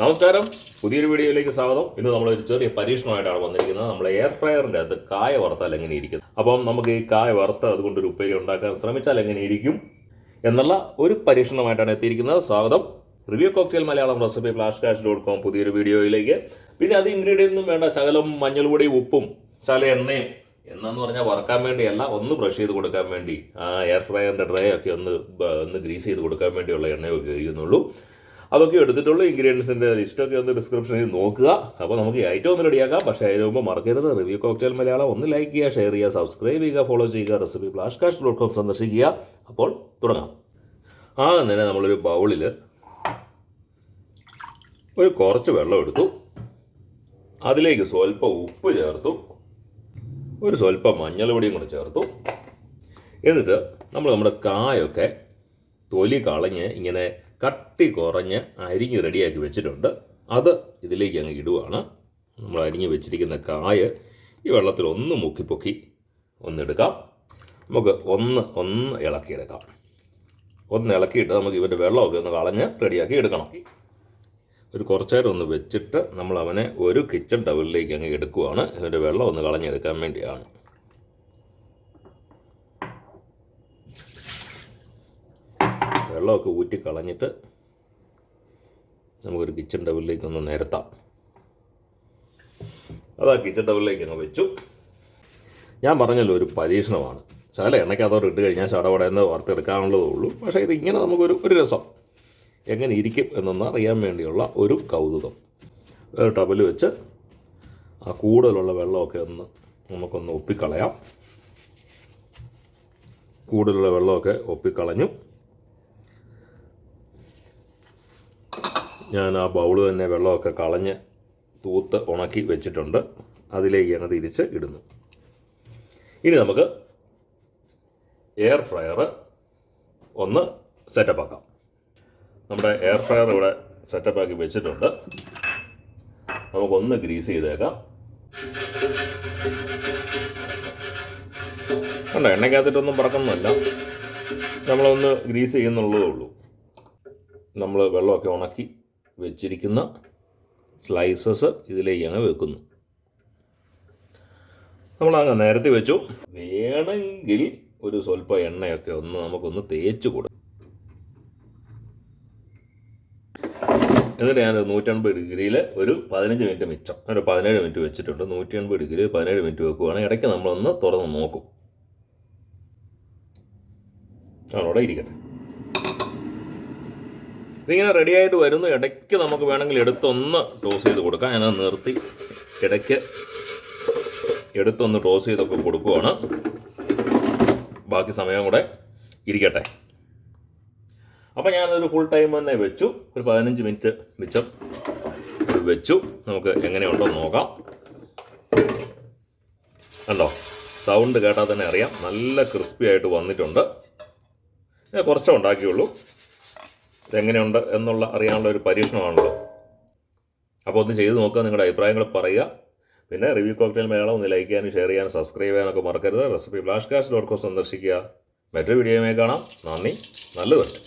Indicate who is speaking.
Speaker 1: നമസ്കാരം. പുതിയൊരു വീഡിയോയിലേക്ക് സ്വാഗതം. ഇന്ന് നമ്മൾ ഒരു ചെറിയ പരീക്ഷണമായിട്ടാണ് വന്നിരിക്കുന്നത്. നമ്മൾ എയർ ഫ്രയറിന്റെ അകത്ത് കായ വറുത്താൽ എങ്ങനെ ഇരിക്കും? അപ്പം നമുക്ക് ഈ കായ വറുത്ത് അതുകൊണ്ട് ഒരു ഉപ്പേരി ഉണ്ടാക്കാൻ ശ്രമിച്ചാൽ എങ്ങനെ ഇരിക്കും എന്നുള്ള ഒരു പരീക്ഷണമായിട്ടാണ് എത്തിയിരിക്കുന്നത്. സ്വാഗതം. Review cocktail Malayalam recipe flash cash dot com പുതിയൊരു വീഡിയോയിലേക്ക്. പിന്നെ അത് ഇൻഗ്രീഡിയന്റ് ഒന്നും വേണ്ട. ശകലം മഞ്ഞൾപ്പൊടിയും ഉപ്പും ശകല എണ്ണയും എന്നു പറഞ്ഞാൽ വറക്കാൻ വേണ്ടിയല്ല ഒന്ന് ബ്രഷ് ചെയ്ത് കൊടുക്കാൻ വേണ്ടി ആ എയർ ഫ്രയറിന്റെ ഡ്രൈ ഒക്കെ ഒന്ന് ഒന്ന് ഗ്രീസ് ചെയ്ത് കൊടുക്കാൻ വേണ്ടിയുള്ള എണ്ണയൊക്കെ കഴിയുന്നുള്ളൂ അതൊക്കെ എടുത്തിട്ടുള്ള ഇൻഗ്രീഡിയൻസിന്റെ ലിസ്റ്റൊക്കെ ഒന്ന് ഡിസ്ക്രിപ്ഷനിൽ നോക്കുക. അപ്പോൾ നമുക്ക് ഐറ്റം ഒന്ന് റെഡിയാക്കാം പക്ഷേ അതിന് മുമ്പ് മറക്കരുത്. റിവ്യൂ കോക്ടെയിൽ മലയാളം ഒന്ന് ലൈക്ക് ചെയ്യുക ഷെയർ ചെയ്യുക സബ്സ്ക്രൈബ് ചെയ്യുക ഫോളോ ചെയ്യുക recipe flash cash dot com സന്ദർശിക്കുക. അപ്പോൾ തുടങ്ങാം. ആദ്യം തന്നെ നമ്മളൊരു ബൗളിൽ ഒരു കുറച്ച് വെള്ളം എടുത്തു. അതിലേക്ക് സ്വല്പം ഉപ്പ് ചേർത്തു. ഒരു സ്വല്പം മഞ്ഞൾ പൊടിയും കൂടെ ചേർത്തു. എന്നിട്ട് നമ്മൾ നമ്മുടെ കായൊക്കെ തൊലി കളഞ്ഞ് ഇങ്ങനെ കട്ടി കുറഞ്ഞ് അരിഞ്ഞ് റെഡിയാക്കി വെച്ചിട്ടുണ്ട്. അത് ഇതിലേക്ക് അങ്ങ് ഇടുവാണ്. നമ്മൾ അരിഞ്ഞ് വെച്ചിരിക്കുന്ന കായ് ഈ വെള്ളത്തിൽ ഒന്ന് മുക്കി പൊക്കി ഒന്നെടുക്കാം. നമുക്ക് ഒന്ന് ഒന്ന് ഇളക്കിയെടുക്കാം. ഒന്ന് ഇളക്കിയിട്ട് നമുക്ക് ഇവന്റെ വെള്ളമൊക്കെ ഒന്ന് കളഞ്ഞ് റെഡിയാക്കി എടുക്കണം. ഒരു കുറച്ച് നേരം ഒന്ന് വെച്ചിട്ട് നമ്മൾ അവനെ ഒരു കിച്ചൺ ടവലിലേക്ക് അങ്ങ് എടുക്കുവാണ്. ഇവന്റെ വെള്ളം ഒന്ന് കളഞ്ഞെടുക്കാൻ വേണ്ടിയാണ്. വെള്ളമൊക്കെ ഊറ്റി കളഞ്ഞിട്ട് നമുക്കൊരു കിച്ചൺ ടബിലേക്ക് ഒന്ന് നിരത്താം. അതാ കിച്ചൺ ടബിലേക്ക് അങ്ങ് വെച്ചു. ഞാൻ പറഞ്ഞല്ലോ ഒരു പരീക്ഷണമാണ്. ശകല എണ്ണയ്ക്കകത്തോട്ട് ഇട്ട് കഴിഞ്ഞാൽ ചടപടയെന്ന് വാർത്തെടുക്കാനുള്ളതേ ഉള്ളൂ. പക്ഷേ ഇതിങ്ങനെ നമുക്കൊരു ഒരു രസം. എങ്ങനെ ഇരിക്കും എന്നൊന്ന് അറിയാൻ വേണ്ടിയുള്ള ഒരു കൗതുകം. ഒരു ടബിൽ വെച്ച് ആ കൂടുതലുള്ള വെള്ളമൊക്കെ ഒന്ന് നമുക്കൊന്ന് ഒപ്പിക്കളയാം. കൂടുതലുള്ള വെള്ളമൊക്കെ ഒപ്പിക്കളഞ്ഞു. ഞാൻ ആ ബൗൾ തന്നെ വെള്ളമൊക്കെ കളഞ്ഞ് തൂത്ത് ഉണക്കി വെച്ചിട്ടുണ്ട്. അതിലേക്ക് ഞാൻ തിരിച്ച് ഇടുന്നു. ഇനി നമുക്ക് എയർ ഫ്രയർ ഒന്ന് സെറ്റപ്പ് ആക്കാം. നമ്മുടെ എയർ ഫ്രയർ ഇവിടെ സെറ്റപ്പ് ആക്കി വെച്ചിട്ടുണ്ട്. നമുക്കൊന്ന് ഗ്രീസ് ചെയ്തേക്കാം. കണ്ടോ എണ്ണയ്ക്കകത്തിട്ടൊന്നും പറക്കുന്നല്ല നമ്മളൊന്ന് ഗ്രീസ് ചെയ്യുന്നുള്ളതേ ഉള്ളൂ. നമ്മൾ വെള്ളമൊക്കെ ഉണക്കി വെച്ചിരിക്കുന്ന സ്ലൈസസ് ഇതിലേക്ക് അങ്ങ് വെക്കുന്നു നമ്മൾ അങ്ങ് നേരത്തെ വെച്ചു. വേണമെങ്കിൽ ഒരു സ്വല്പം എണ്ണയൊക്കെ ഒന്ന് നമുക്കൊന്ന് തേച്ച് കൊടുക്കും. എന്നിട്ട് ഞാൻ നൂറ്റൻപത് ഡിഗ്രിയിൽ ഒരു പതിനഞ്ച് മിനിറ്റ് മിച്ചം. ഒരു പതിനേഴ് മിനിറ്റ് വെച്ചിട്ടുണ്ട്. നൂറ്റി എൺപത് ഡിഗ്രി പതിനേഴ് മിനിറ്റ് വെക്കുവാണെങ്കിൽ ഇടയ്ക്ക് നമ്മളൊന്ന് തുറന്ന് നോക്കും. അവിടെ ഇരിക്കട്ടെ. ഇതിങ്ങനെ റെഡി ആയിട്ട് വരുന്നു. ഇടയ്ക്ക് നമുക്ക് വേണമെങ്കിൽ എടുത്തൊന്ന് ടോസ് ചെയ്ത് കൊടുക്കാം. ഞാൻ നിർത്തി. ഇടയ്ക്ക് എടുത്തൊന്ന് ടോസ് ചെയ്തൊക്കെ കൊടുക്കുവാണ്. ബാക്കി സമയം കൂടെ ഇരിക്കട്ടെ. അപ്പോൾ ഞാനൊരു ഫുൾ ടൈം തന്നെ വെച്ചു. ഒരു പതിനഞ്ച് മിനിറ്റ് മിച്ചം വെച്ചു. നമുക്ക് എങ്ങനെയുണ്ടോ നോക്കാം. കണ്ടോ? സൗണ്ട് കേട്ടാൽ തന്നെ അറിയാം. നല്ല ക്രിസ്പി ആയിട്ട് വന്നിട്ടുണ്ട്. കുറച്ചേ ഉണ്ടാക്കിയുള്ളൂ. ഇതെങ്ങനെയുണ്ട് എന്നുള്ള അറിയാനുള്ള ഒരു പരീക്ഷണമാണല്ലോ. അപ്പോൾ ഒന്ന് ചെയ്ത് നോക്കുക നിങ്ങളുടെ അഭിപ്രായങ്ങൾ പറയുക. പിന്നെ റിവ്യൂ കോക്ടെയിൽ മേളം ഒന്ന് ലൈക്ക് ചെയ്യാനും ഷെയർ ചെയ്യാനും സബ്സ്ക്രൈബ് ചെയ്യാനൊക്കെ മറക്കരുത്. Recipe flash cast dot com സന്ദർശിക്കുക. മറ്റൊരു വീഡിയോയുമായി കാണാം. നന്ദി. നല്ലതുണ്ട്